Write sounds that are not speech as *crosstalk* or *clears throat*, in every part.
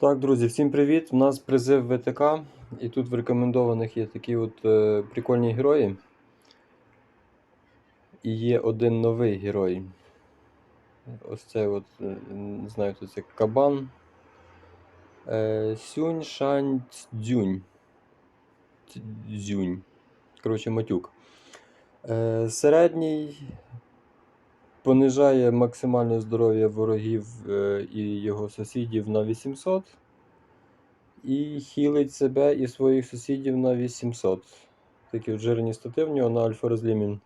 Так, друзі, всім привіт! У нас призив ВТК, і тут в рекомендованих є такі от е, прикольні герої. І є один новий герой. Ось це от, е, не знаю, хто це Кабан. Е, Сюнь Шань Цдзюнь. Цдзюнь. Коротше, матюк. Е, середній понижає максимальне здоров'я ворогів е, і його сусідів на 800. І хілить себе і своїх сусідів на 800. Такі жирні стати в нього на альфа розлімін.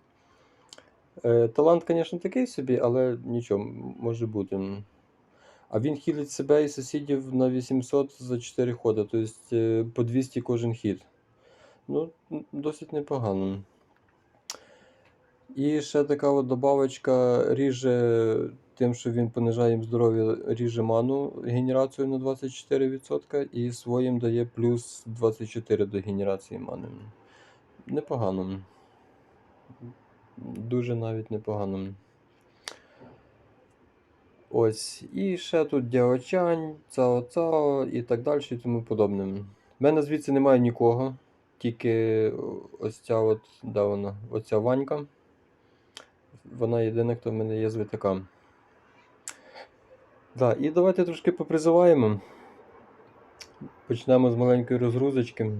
Е, талант, звісно, такий собі, але нічого, може бути. А він хілить себе і сусідів на 800 за 4 хода, тобто по 200 кожен хід. Ну, досить непогано. І ще така от добавочка ріже тим, що він понижає їм здоров'я, ріже ману генерацію на 24% і своїм дає плюс 24 до генерації мани. Непогано. Дуже навіть непогано. Ось. І ще тут Дяочань, Цао Цао і так далі і тому подобне. В мене звідси немає нікого. Тільки ось ця от, де вона? Оця Ванька. Вона єдина, хто в мене є з ВТК. Да, і давайте трошки попризиваємо. Почнемо з маленької розгрузочки.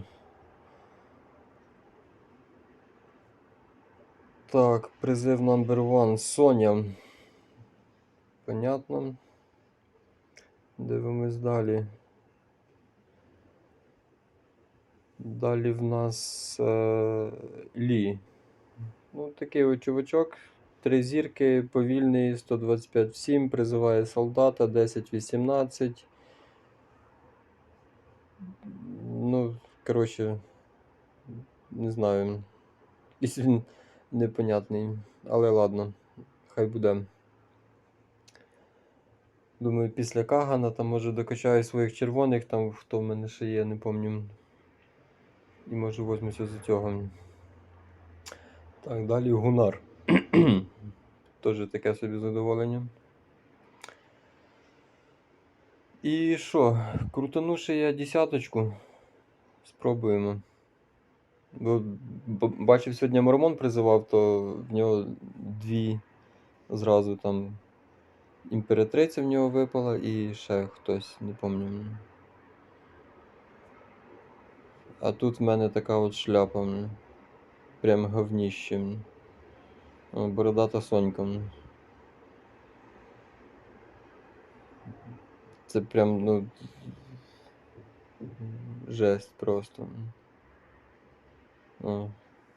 Так, призив номер one. Соня. Понятно. Дивимось далі. Далі в нас е, Лі. Ну, такий от чувачок. Три зірки, повільний, 125 в 7, призиває солдата, 10-18. Ну, коротше, не знаю. Якийсь він непонятний. Але ладно, хай буде. Думаю, після Кагана там може докачаю своїх червоних, там хто в мене ще є, не пам'ятаю. І може возьмуся за цього. Так, далі Гунар. *clears throat* Теж таке собі задоволення. І що, крутану ще я десяточку. Спробуємо. Бо бачив сьогодні Мормон призивав, то в нього дві зразу там імператриця в нього випала і ще хтось, не пам'ятаю. А тут в мене така от шляпа. Прям говніще. О, Бородата Сонька. Це прям, ну. Жесть просто. О,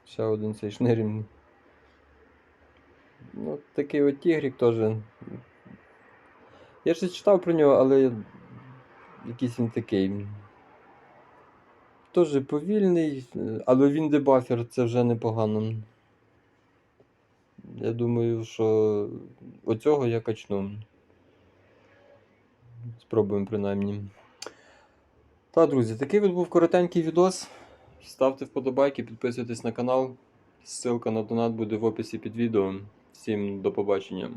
ще один цей шнирін. Ну, такий от тігрік теж. Я ще читав про нього, але якийсь він такий. Теж повільний, е, але він дебафер, це вже непогано. Я думаю, що оцього я качну. Спробуємо принаймні. Так, друзі, такий от був коротенький відос. Ставте вподобайки, підписуйтесь на канал. Ссылка на донат буде в описі під відео. Всім до побачення.